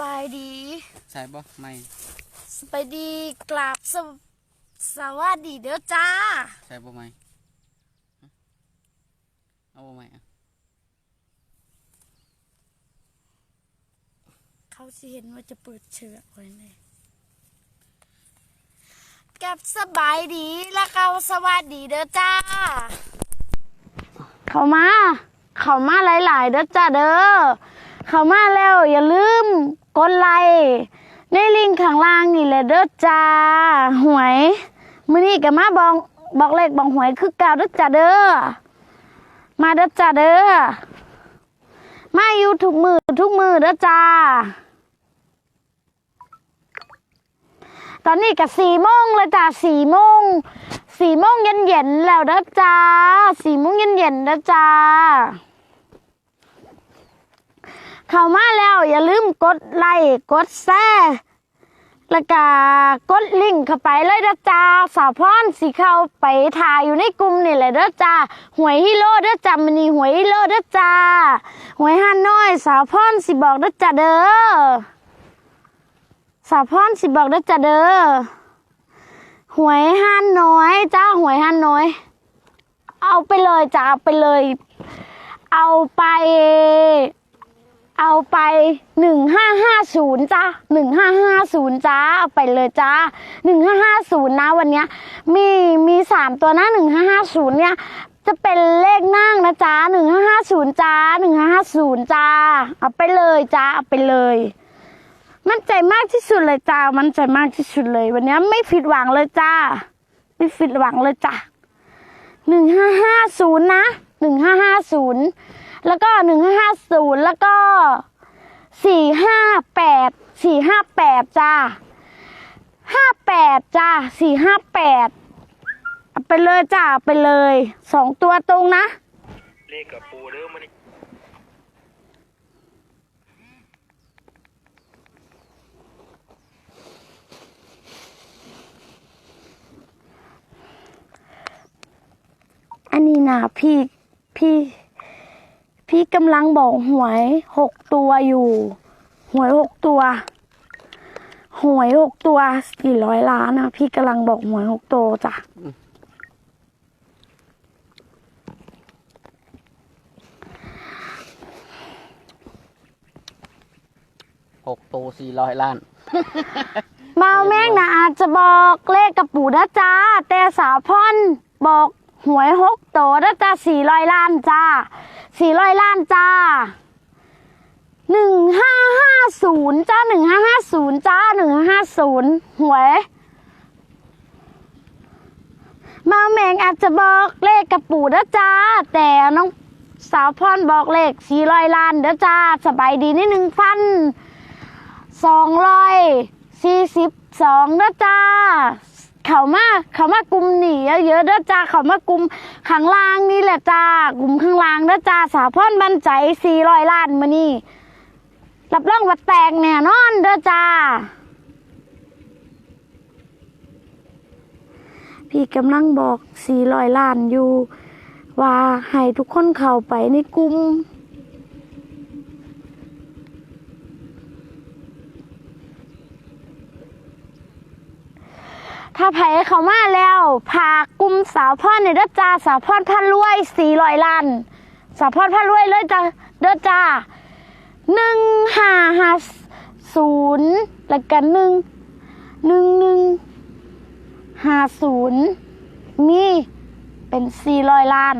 บายดีใช่บ่ไม่สบายดีกราบสวสวัสดีเด้อจ้าใช่บ่ไม่เอาบ่ไม่อะเขาสิเห็นว่าจะเปิดเชือกไว้เลยกับสบายดีแล้วก็สวัสดีเด้อจ้า เขามา เขามาหลายๆเด้อจ้าเด้อ เขามาแล้วอย่าลืม กดไลค์ในลิงก์ข้างล่างนี่แหละเด้อจ้าหวยมื้อนี้ก็มาบอกบอกเลขบอกหวยคือเก่าเด้อจ้าเด้อมาเด้อจ้าเด้อมาอยู่ทุกมือทุกมือเด้อจ้า ตอนนี้ก็สี่โมงเลยจ้าสี่โมงสี่โมงเย็นเย็นแล้วเด้อจ้าสี่โมงเย็นเย็นเด้อจ้า เข้ามาแล้วอย่าลืมกดไลค์กดแชร์แล้วก็กดลิงก์เข้าไปเลยเด้อจ้าสาวพรสิเข้าไปถ่ายอยู่ในกลุ่มนี่แหละเด้อจ้าหวยฮิโร่เด้อจ้ามันนี่หวยฮิโร่เด้อจ้าหวยฮันน้อย สาวพรสิบอกเด้อจ้าเด้อสาวพรสิบอกได้อจ้ะเด้อหวยห้านน้อยจ้าหวยห้านน้อย เอาไปเลยจ้าเอาไปเลย เอาไป เอาไป 1550จ้า1550จ้าเอาไปเลยจ้า1550 นะ วันนี้มีมี3ตัวหน้า1550 เนี่ย จะเป็นเลขนั่งนะจ้า1550จ้า1550จ้าเอาไปเลยจ้าเอาไปเลย มั่นใจมากที่สุดเลยจ้ามั่นใจมากที่สุดเลย วันนี้ไม่ผิดหวังเลยจ้าไม่ผิดหวังเลยจ้า1550นะ1550 แล้วก็หนึ่งห้าห้าศูนย์แล้วก็สี่ห้าแปดสี่ห้าแปดจ้าห้าแปดจ้าสี่ห้าแปดเอาไปเลยจ้าเอาไปเลยสองตัวตรงนะเลขกับปูเด้อมันนี่อันนี้นะพี่พี่ พี่กำลังบอกหวยหกตัวอยู่ หวยหกตัว หวยหกตัวสี่ร้อยล้านนะพี่กำลังบอกหวยหกตัวจ้ะหกตัวสี่ร้อยล้านมาแม่งนะอาจจะบอกเลขกับปู่นะจ้าแต่สาวพ่อนบอกหวยหกตัวนะจ้าสี่ร้อยล้านจ้า สี่ร้อยล้านจ้าหนึ่งห้าห้าศูนย์จ้าหนึ่งห้าห้าศูนย์จ้าหนึ่งห้าศูนย์หวยมาแมงอาจจะบอกเลขกับปู่นะจ้า แต่น้องสาวพรบอกเลขสี่ร้อยล้านเด้อจ้าสบายดีนิดหนึ่งพันสองร้อยสี่สิบสองเด้อจ้า เขามาเขามากลุ่มหนีเยอะๆเด้อจ้าเขามากลุ่มข้างล่างนี่แหละจ้ากลุ่มข้างล่างเด้อจ้าสาพรบันใจสี่ร้อยล้านมานี่รับรองว่าแตกแน่นอนเด้อจ้าพี่กำลังบอกสี่ร้อยล้านอยู่ ว่าให้ทุกคนเข้าไปในกลุ่ม ถ้าไผเขามาแล้วพากุมสาวพ่อในเด้อจ้าสาวพ่อพันรวยสี่ร้อยล้านสาวพ่อพันรวยเลยจ้าเด้อจ้าหนึ่งห้าห้าศูนย์แล้วกันหนึ่งหนึ่งหนึ่งห้าศูนย์มีเป็นสี่ร้อยล้าน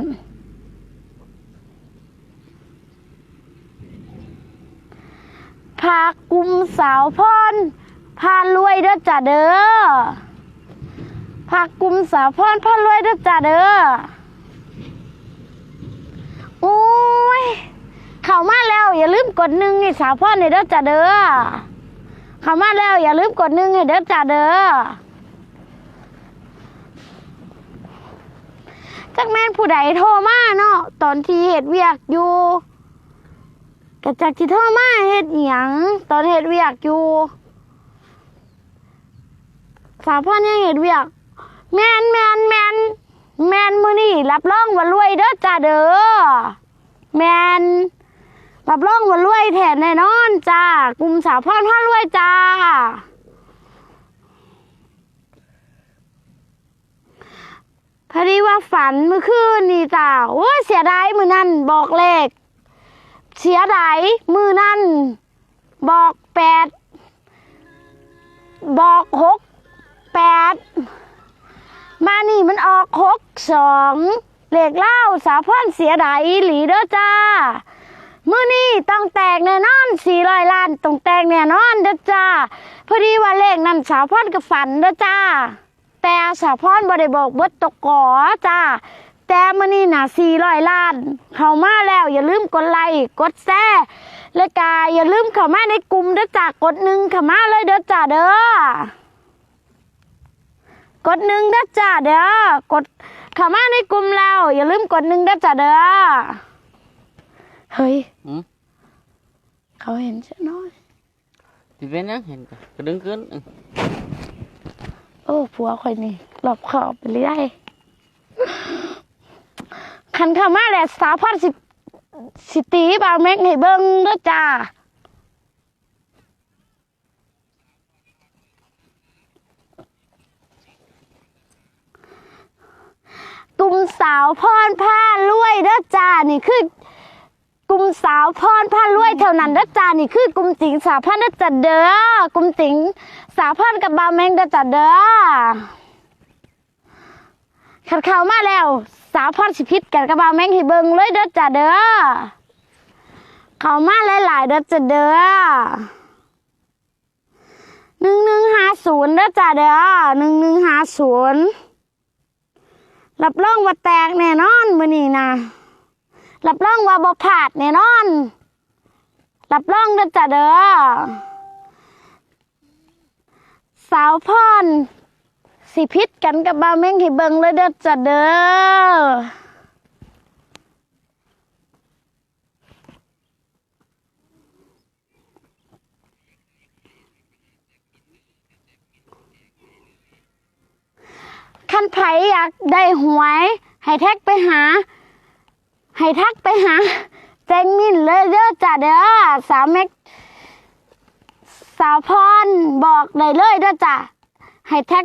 พากุมสาวพรพารวยเด้อจ้าเด้อ พากุมสาวพรพารวยด้อจ้าเด้อโอ้ยเข้ามาแล้วอย่าลืมกดหนึ่งให้สาวพรในเด้อจ้าเด้อเข้ามาแล้วอย่าลืมกดหนึ่งให้เด้อจ้าเด้อจักแม่นผู้ใดโทรมาเนาะตอนที่เฮ็ดเวียกอยู่ก็จากที่โทรมาเฮ็ดหยังตอนเฮ็ดเวียกอยู่สาวพ่อยังเฮ็ดเวียก แมนแมนแมนแมนมือนี้รับรองว่ารวยเด้อจ้าเด้อแมนรับรองว่ารวยแทนแน่นอนจ้ากลุ่มสาวพ่อพ่อรวยจ้าพอดีว่าฝันเมื่อคืนนี่จ้าโอ้ยเสียดายมือนั่นบอกเลขเสียดายมือนั่นบอกแปดบอกหกแปด มานี่มันออกหกสองเหลขเล่าสาวพ่อนเสียดายหลีเด้อจ้ามื่อนี้ต้องแตกแน่นอนสี่ร้อยล้านต้องแตกแน่นอนเด้อจ้าพอดีว่าเลขนั้นสาวพ่อนกับฝันเด้อจ้า แต่สาวพ่อนบ่ได้บอกเบิดตกกอจ้าแต่มื่อนี้น่ะสี่ร้อยล้าน เข้ามาแล้วอย่าลืมกดไลค์กดแชร์และกาอย่าลืมเข้ามาในกลุ่มเด้อจ้ากดหนึ่งเข้ามาเลยเด้อจ้าเด้อ กดหนึ่งเด้อจ้าเด้อกดเข้ามาในกลุ่มเราอย่าลืมกดหนึ่งเด้อจ้าเด้อเฮ้ยอืม เขาเห็นฉันน้อยสิเป็นหยังเห็นก็กระดึงขึ้นอื้อโอ้ผัวคอยนี่หลบเขอบไปเรื่อยคันเข้ามาแหละสาวพันสิสิตีบาวแม็กให้เบิ้งเด้วยจ้า กลุ่มสาวพรผ้ารวยเด้อจ้านี่คือกลุ่มสาวพรผ้ารวยเท่านั้นเด้อจ้านี่คือกลุ่มจิงสาวพรเด้อจ้าเด้อกลุ่มจิงสาวพรกับบาแมงเด้อจ้าเด้อขัดเข้ามาแล้ว สาวพรสิพิษกันกับบาแมงให้เบิ่งเลยเด้อจ้าเด้อเข้ามาหลายๆเด้อจ้าเด้อหนึ่งหนึ่งห้าศูนย์เด้อจ้าเด้อหนึ่งหนึ่งห้าศูนย์ รับรองว่าแตกแน่นอนมื้อนี้นะรับรองว่าบ่พลาดแน่นอนรับรองเด้อจ้ะเด้อสาวพรสิพิษกันกับบาเม้งให้เบิ่งเลยเด้อจ้ะเด้อ คันไผอยากได้หวย ให้แท็กไปหา ให้ทักไปหาแจงมินเลยเด้อจ้ะเด้อสาวแม็กสาวพรบอกเลยเลยเด้อจ้ะให้แท็ก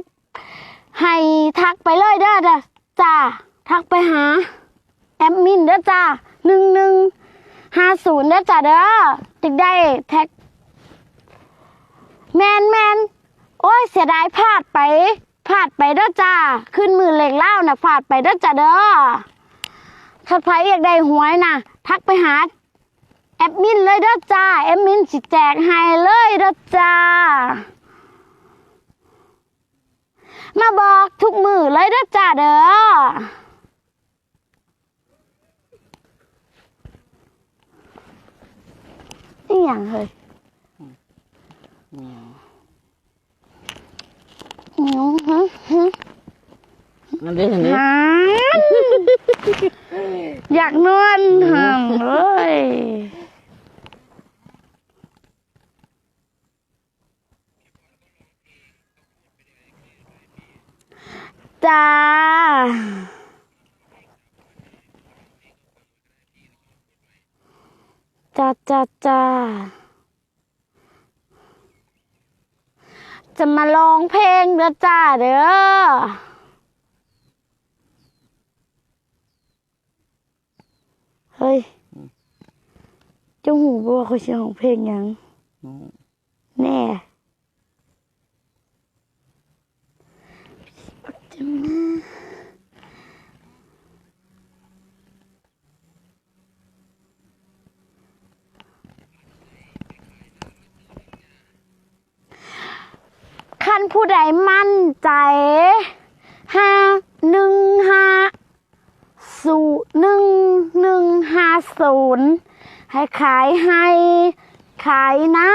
ให้ทักไปเลยเด้อจ้ะจ้าทักไปหา แอดมินเด้อจ้าหนึ่งหนึ่งห้าศูนย์เด้อจ้ะเด้อจึงได้แท็กแมนแมนโอ้ยเสียดายพลาดไป พลาดไปเด้อจ้า ขึ้นมือเหล็กเล่านะพลาดไปเด้อจ้าเด้อถ้าใครอยากได้หวยนะทักไปหาแอดมินเลยเด้อจ้าแอดมินสิแจกให้เลยเด้อจ้า มาบอกทุกมือเลยเด้อจ้าเด้อนี่อย่างเฮ้ย มีหยังหิวฮะฮ จ้าจ้าจ้าจ้าจะมาร้องเพลงเด้อจ้าเด้อเฮ้ยเจ้าหูบอกว่าเขาเสียงของเพลงหยังอืมแน่ คันผู้ใดมั่นใจห้าหนึ่งห้าศูนย์หนึ่งหนึ่งห้าศูนย์ให้ขายให้ ขายหน้า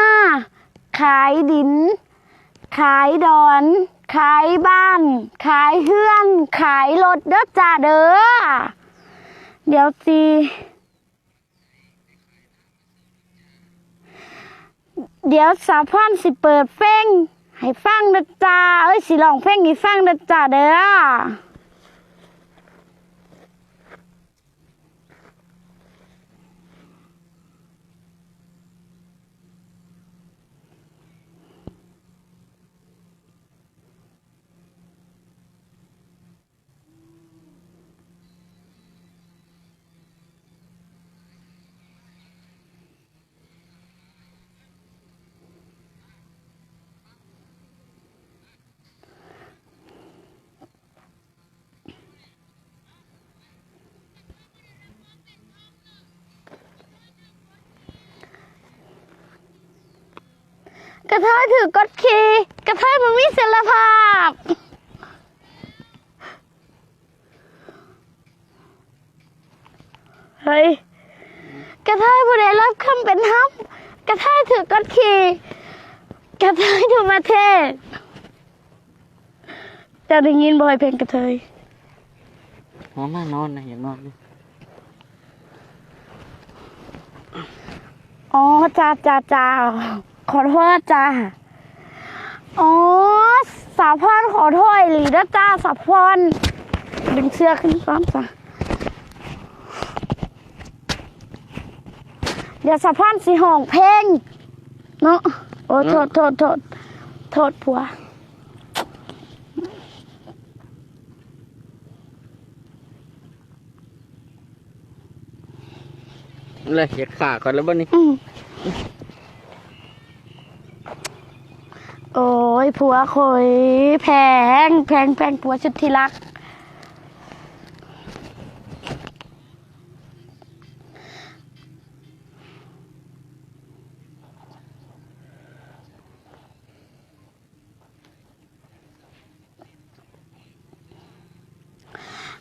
ขายดิน ขายดอน ขายบ้าน ขายเฮือน ขายรถเด้อจ้าเด้อ เดี๋ยวสิเดี๋ยวสาวพ่อนสิเปิดเพลง ให้ฟังนะจ้าเอ้ยสิลองเพลงให้ฟังนะจ้าเด้อ ระเทยถือกดขี่กระเทยมันมีเสรภาพ เฮ้ย กระเทยผู้ใดรับคำเป็นฮับ กระเทยถือกดขี่กระเทยถูกมาเทศเจะได้ยินบ่อยเพลงกระเทยนอนน่านอนนะอยากนอนดิอ๋อจ้าจ้าจ้า ขอโทษจ้าอ๋อสาวพรขอโทษหลีนะจ้าสาวพรดึงเสื้อขึ้นก่อนจ้ะเดี๋ยวสาวพรสิห้องเพลงเนาะโอ้โทษโทษโทษโทษผัวเลยอยากขาก่อนแล้วบ้านี้ อืม โอ้ยผัวคอยแพง แพงแพงผัวชุดที่รัก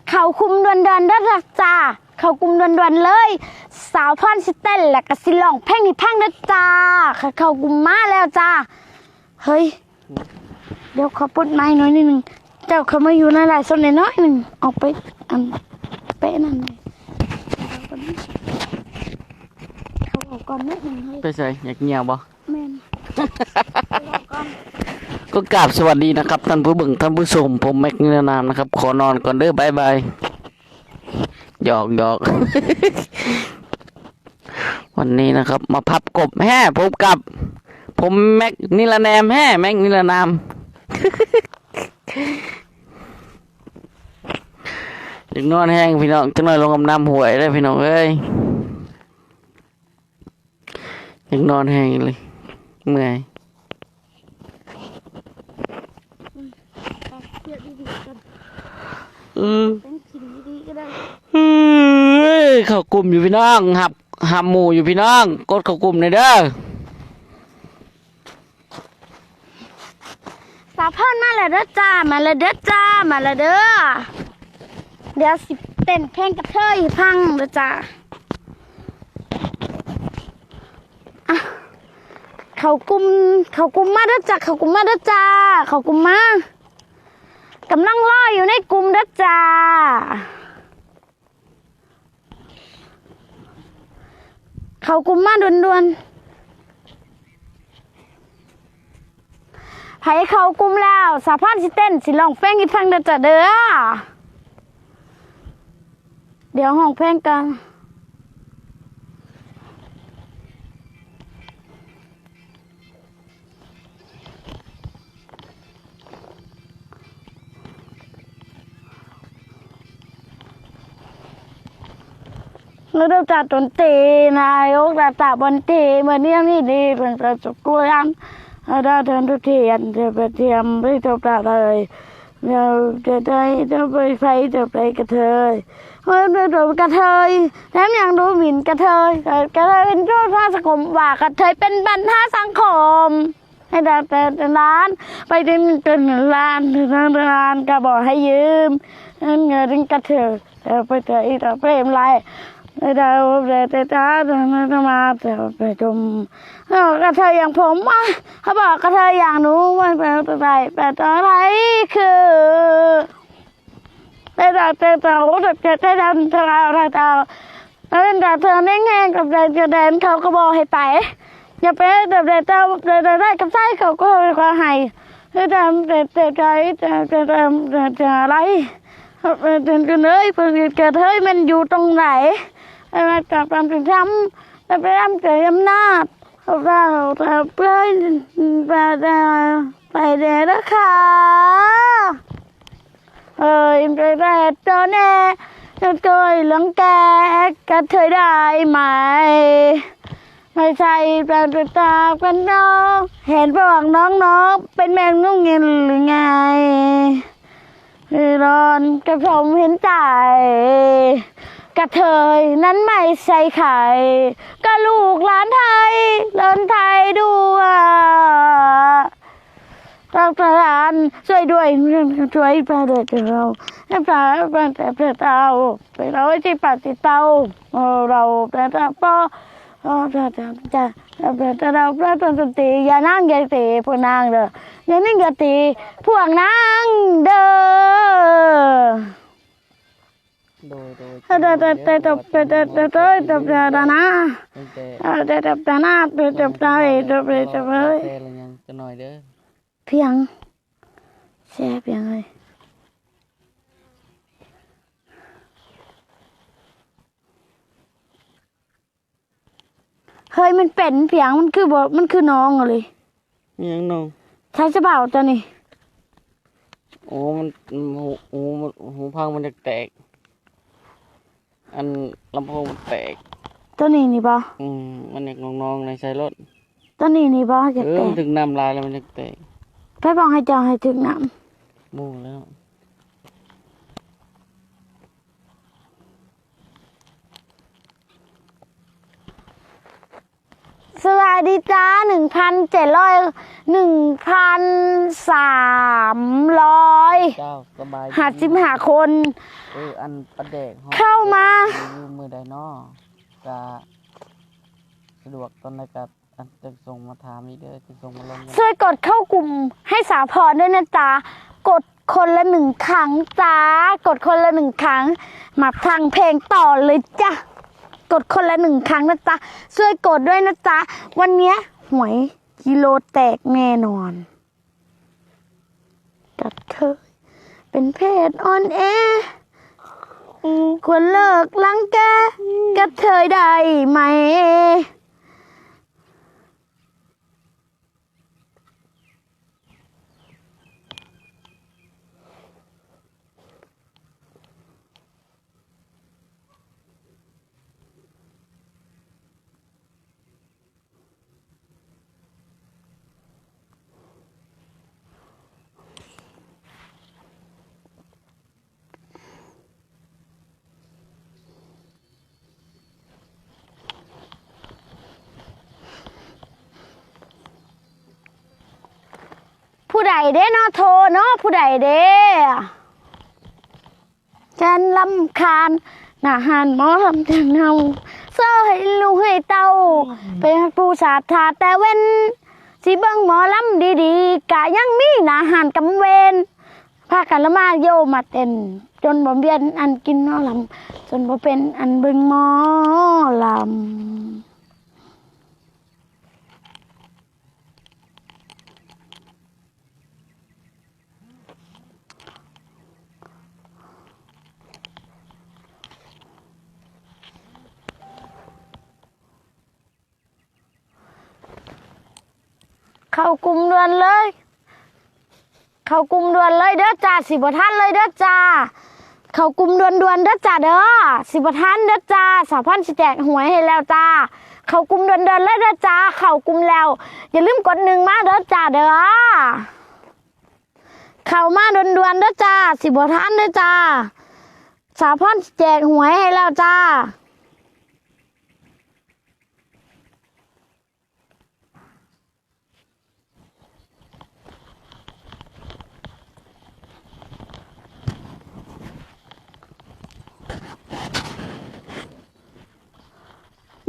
เขาคุมดวนดวนๆเด้อจ้ะจ้า เขาคุมดวนดวนเลย สาวพรสิเต้นและก็สิลอง เพลงนี่พังเด้อจ้าเขาเขาคุมมาแล้วจ้า เฮ้ย เดี๋ยวขอปลดไม้หน่อยนิดนึงเจ้าเขามาอยู่ในหลายโซนน้อยหนึ่งออกไปอันเป๊ะนั่นเลยเขาออกก่อนนิดหนึ่งเฮ้ยไปใส่อยากเงียบบ่แม่นเขาออกก่อนก็กราบสวัสดีนะครับท่านผู้เบิ่งท่านผู้ชมผมแม็กนิรนามนะครับ ขอนอนก่อนเด้อบายบายหยอกหยอกวันนี้นะครับ มาพับกบแห่พบกับ ผมแม็กนิรนามแห่แม็กนิรนามอยากนอนแห้งพี่น้องจังหน่อยลงกำน้ำหวยได้พี่น้องเอ้ยอยากนอนแห้งเลยเมื่อยเดี๋ยวดีๆกันอืมเป็นขินดีๆก็ได้เฮ้ยเขากลุ่มอยู่พี่น้องหับหับหมู่อยู่พี่น้อง กดเขากลุ่มในอยเด้อาวพรมาแล้วเด้อจ้า มาแล้วเด้อจ้า มาแล้วเด้อ เดี๋ยวสิเต้นเพลงกับเธออีพังเด้อจ้าเขากุม เขากุมมาเด้อจ้า เขากุมมาเด้อจ้า เขากุมมากำลังรออยู่ในกลุ่มเด้อจ้าเขากุมมาด่วนๆ ไผเขากลุ่มแล้วสาพานสิเต้นสิลองเพลงอีกทางเด้อจ้ะเด้อเดี๋ยวห้องเพลงกันแล้วเราจัดดนตรีนายกจัดจัดดนตรีเมือนเนี่ยนี่ดีเป็นประจุกล้ว ยอันเราเดินทุกทีอันจะไปเทียมไม่จบเลยเราจะได้จะไปไฟจะไปกระเทยเฮ้ยเป็นตัวกระเทยแถมยังดูหมิ่นกระเทยกระเทยเป็นโทษทางสังคมว่ากระเทยเป็นบันทาสังคมให้ดาแต่ร้าน ไปถึงเป็นร้านถึงร้านก็บอกให้ยืมเงินกระเทยแต่ไปเจออีกต่เปรมไร ไม่ได้ว่าแต่แต่ตาแต่ไม่ได้มาแต่ไปจมแล้วกระเทยอย่างผมอะเขาบอกกระเทยอย่างหนูมันเป็นอะไรแต่ตอนไรคือแต่แต่แต่แต่โอ้แต่แต่แต่แต่แต่แต่แต่แต่เธอได้แง่กับแต่จะเดนเขาก็บอกให้ไปอย่าไปแต่แต่แต่แต่แต่ได้กับไส้เขาก็ให้ควาให้แต่แต่แต่แต่ใจแต่แต่แต่แต่อะไรเดินกันเลยเพื่อนกระเทยมันอยู่ตรงไหน ไปมาจากความเป็นธรรมไปทำเกิดอำนาจเขาเราเราไปไปไปเด้อค่ะเอ้ยไปแรดตัวแน่จะเคยหลังแกก็เธอได้ไหม ไม่ใช่แปลงตากันน้องเห็นบอกน้องๆเป็นแมงนุ่งเงินหรือไงร้อนกระผมเห็นใจ กระเทยนั้นไม่ใช่ไข่ก็ลูกหลานไทยหลานไทยด้วยเราประทานช่วยด้วยช่วยประเดชเราให้พระประแต่พระเตาไปเราที่ปฏิเตาเราประทับปอพระจะจะพระจะเราพระตนสติอย่านั่งอย่าตีพวกนางเด้ออย่านิ่งอย่าตีพวกนางเด้อ เพียงแช่เพียงเลยเฮ้ยมันเป็นเพียงมันคือบอมันคือน้องเลยยังน้องใช้สบ่าวตัวนี้โอ้มันโอ้โอ้หูพังมันจะแตก อันลำโพงมันแตกตัวนี้นี่ปะอืมมันอยากน้องๆในใช้รถตัวนี้นี่ปะจะเออแตมันกถึงน้ำลายแล้วมันจะแตกไปบอกให้จองให้ถึงน้หมู่แล้ว สวัสดีจ้าหนึ่งพันเจ็ดร้อยหนึ่งพันสามร้อยเจ้าสบายดีหาสิบหาคน เอออันประเดกเข้ามา อยู่มือใดน้อจะสะดวกตอนไหนกับอันจะส่งมาถามอีกเด้อจะส่งมาลงกันช่วยกดเข้ากลุ่มให้สาพรด้วยนะจ๊ะกดคนละหนึ่งครั้งจ้ากดคนละหนึ่งครั้งมาฟังเพลงต่อเลยจ้ะ กดคนละหนึ่งครั้งนะจ๊ะ ช่วยกดด้วยนะจ๊ะ วันนี้หวยกิโลแตกแน่นอนกัดเธอ เป็นเพศอ่อนแอควรเลิกลังแกกับเธอได้ไหม ใดเด้เนาะโทรเนาะผู้ใดเด้ฉันลำคาญหน้าหันหมอลำจังเฮาเสื้อให้ลูกให้เต้าเป็นผู้สาธาแต่เว้นสิเบิ่งหมอลำดีๆกะยังมีหน้าหันกำเวนพากันละมาโยมาเต้นจนบ่เบียนอันกินหมอลำจนบ่เป็นอันเบิ่งหมอลำ เข้ากลุ่มด่วนเลย เข้ากลุ่มด่วนเลยเด้อจ้าสิบท่านเลยเด้อจ้าเข้ากลุ่มด่วนด่วนเด้อจ้าเด้อสิบท่านเด้อจ้าสาวพันสิแจกหวยให้แล้วจ้าเข้ากลุ่มด่วนด่วนเลยเด้อจ้าเข้ากลุ่มแล้ว อย่าลืมกดหนึ่งมาเด้อจ้าเด้อเข้ามาด่วนด่วนเด้อจ้าสิบท่านเด้อจ้าสาวพันสิแจกหวยให้แล้วจ้า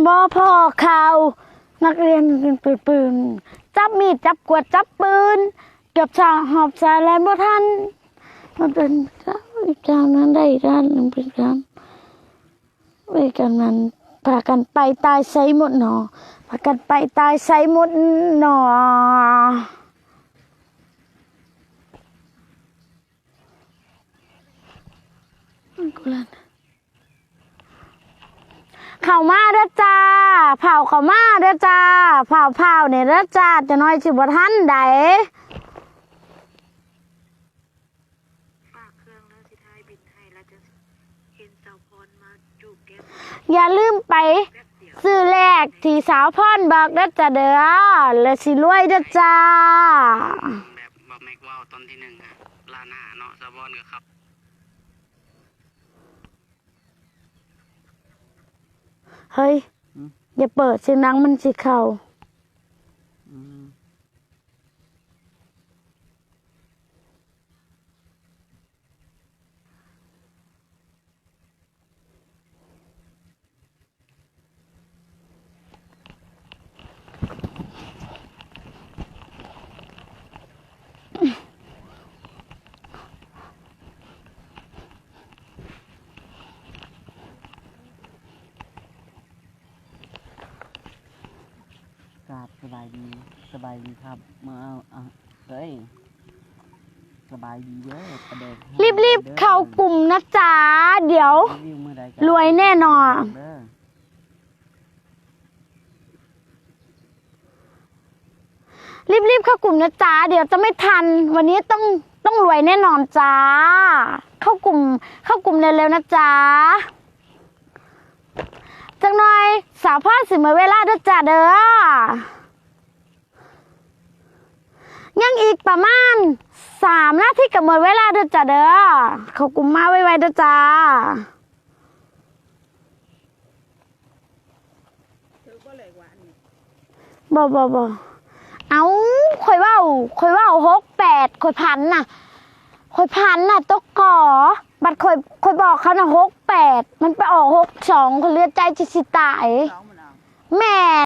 บ่พอข่าว นักเรียนเป็นปืนปืนจับมีดจับกวดจับปืน เกับชาหอบสายแลนบ่ทันมันเป็นเจ้าอีกเจ้านั้นได้ด้านหนึ่งเป็นกันไว้กันนั้นพากันไปตายใส่หมดหนอพากันไปตายใส่หมดหนอมันกูลัน ข้ามาเด้อจ้าเผาเข้ามาเด้อจ้าเผาเผาเนี่ยเด้อจ้าจะน้อยสิบ่ทันใดองแล้วสิทายบินให้แล้วจะเห็นสาวพรมาจูบแก้มอย่าลืมไปซื้อแรกที่สาวพรบอกเด้อจ้าเด้อแล้วสิรวยเด้อจ้า แบบบอกแม็กว่าวตอนที่หนึ่งอะลาหน้าเนาะซาบอนกับครับ เฮ้ยอืมอย่าเปิดเสียงดังมันสิเข้า อืม กราบสบายดีสบายดีครับมาเอาอะเฮ้ยสบายดีเด้อประเด็นรีบๆเข้ากลุ่มนะจ๊ะ เดี๋ยว รีวิวมื้อใดก็รวยแน่นอน เด้อรีบๆเข้ากลุ่มนะจ๊ะ เดี๋ยวจะไม่ทัน วันนี้ต้องต้องรวยแน่นอนจ้า เข้ากลุ่มเข้ากลุ่มเร็วๆนะจ๊ะ จังหน่อยสาวพ่อสิมาเวลาด้อจ้าเด้อยังอีกประมาณสามนาทีกับหมดเวลาด้อจ้าเด้อเขากุมมาไวๆด้อจ้าบ่บ่บ่เอาคอยว่าคอยว่าหกแปดคอยพันน่ะคอยพันน่ะตกก่อ บัดคอยคอยบอกเขาน่ะหกแปดมันไปออกหกสองคนเลือดใจจะสิตายแม่